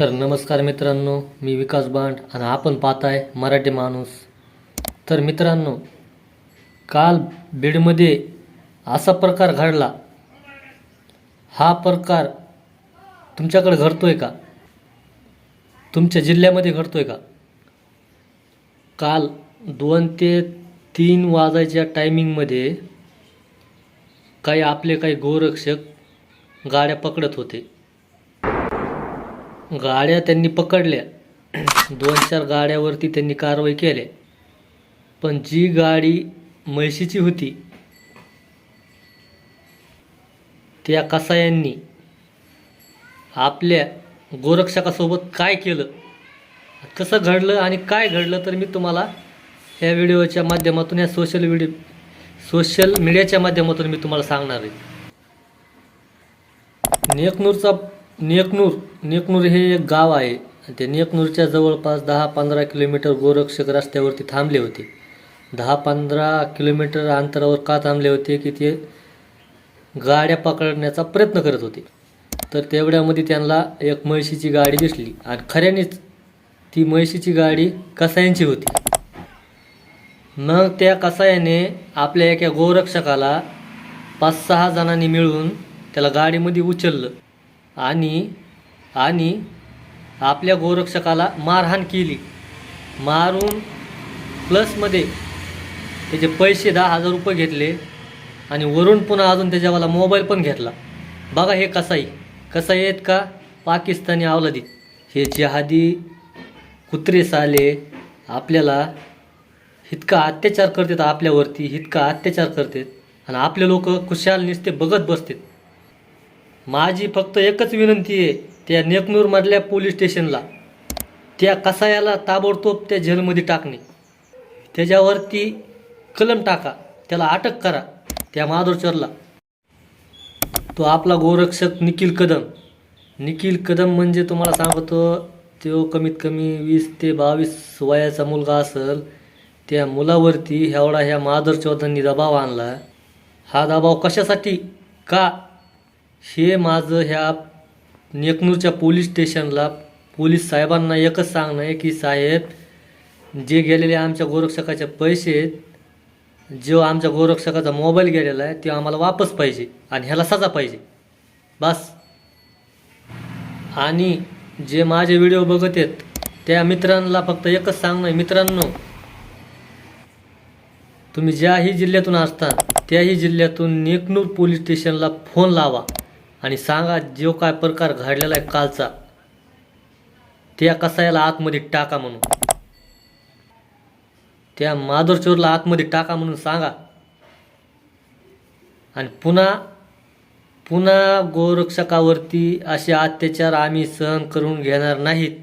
तर नमस्कार मित्रांनो मी विकास बांड आणि आपण पाहताय मराठी माणूस. तर मित्रांनो काल बीडमध्ये असा प्रकार घडला. हा प्रकार तुमच्याकडे घडतोय का? तुमच्या जिल्ह्यामध्ये घडतोय का? काल दोन ते तीन वाजायच्या टायमिंगमध्ये काही आपले काही गोरक्षक गाड्या पकडत होते. गाड्या त्यांनी पकडल्या. दोन चार गाड्यावरती त्यांनी कारवाई केल्या पण जी गाडी म्हैशीची होती त्या कसायांनी आपल्या गोरक्षकासोबत काय केलं? कसं घडलं आणि काय घडलं तर मी तुम्हाला या व्हिडिओच्या माध्यमातून या सोशल व्हिडिओ सोशल मीडियाच्या माध्यमातून मी तुम्हाला सांगणार आहे. नेकनूरचा नेकनूर नेकनूर हे एक गाव आहे. आणि ते नेकनूरच्या जवळपास दहा पंधरा किलोमीटर गोरक्षक रस्त्यावरती थांबले होते. दहा पंधरा किलोमीटर अंतरावर का थांबले होते की ते गाड्या पकडण्याचा प्रयत्न करत होते. तर तेवढ्यामध्ये त्यांना एक म्हैशीची गाडी दिसली आणि खऱ्यानेच ती म्हैशीची गाडी कसायांची होती? मग त्या कसायाने आपल्या एका गोरक्षकाला पाच सहा जणांनी मिळून त्याला गाडीमध्ये उचललं. आणि आणि आपल्या गोरक्षकाला मारहाण केली. मारून प्लसमध्ये त्याचे पैसे दहा हजार रुपये घेतले आणि वरून पुन्हा अजून त्याच्यावाला मोबाईल पण घेतला. बघा हे कसाई. कसाई आहेत का? पाकिस्तानी अवलादी. हे जहादी कुत्रे साले आपल्याला इतका अत्याचार करतात आपल्यावरती इतका अत्याचार करतात. आणि आपले लोक खुशाल निसते बघत बसतात. माझी फक्त एकच विनंती आहे त्या नेकनूरमधल्या पोलीस स्टेशनला. त्या कसायाला ताबडतोब त्या जेलमध्ये टाकणे. त्याच्यावरती कलम टाका त्याला अटक करा त्या माधुरचरला तो आपला गोरक्षक निखिल कदम. निखिल कदम म्हणजे तुम्हाला सांगतो तो कमीत कमी वीस ते बावीस वयाचा मुलगा असेल त्या मुलावरती एवढा ह्या माधुरचौधांनी दबाव आणला. हा दबाव कशासाठी? का हे माझं ह्या नेकनूरच्या पोलीस स्टेशनला पोलीस साहेबांना एकच सांगणं आहे की साहेब जे गेलेले आमच्या गोरक्षकाचे पैसे आहेत जो आमच्या गोरक्षकाचा मोबाईल गेलेला आहे ते आम्हाला वापस पाहिजे आणि ह्याला सजा पाहिजे. बस. आणि जे माझे व्हिडिओ बघत आहेत त्या मित्रांना फक्त एकच सांगणं आहे मित्रांनो तुम्ही ज्याही जिल्ह्यातून असता त्याही जिल्ह्यातून नेकनूर पोलीस स्टेशनला फोन लावा. आणि सांगा जो काय प्रकार घडलेला आहे कालचा त्या कसायाला आतमध्ये टाका म्हणून. त्या माधुरचोरला आतमध्ये टाका म्हणून सांगा. आणि पुन्हा पुन्हा गोरक्षकावरती असे अत्याचार आम्ही सहन करून घेणार नाहीत.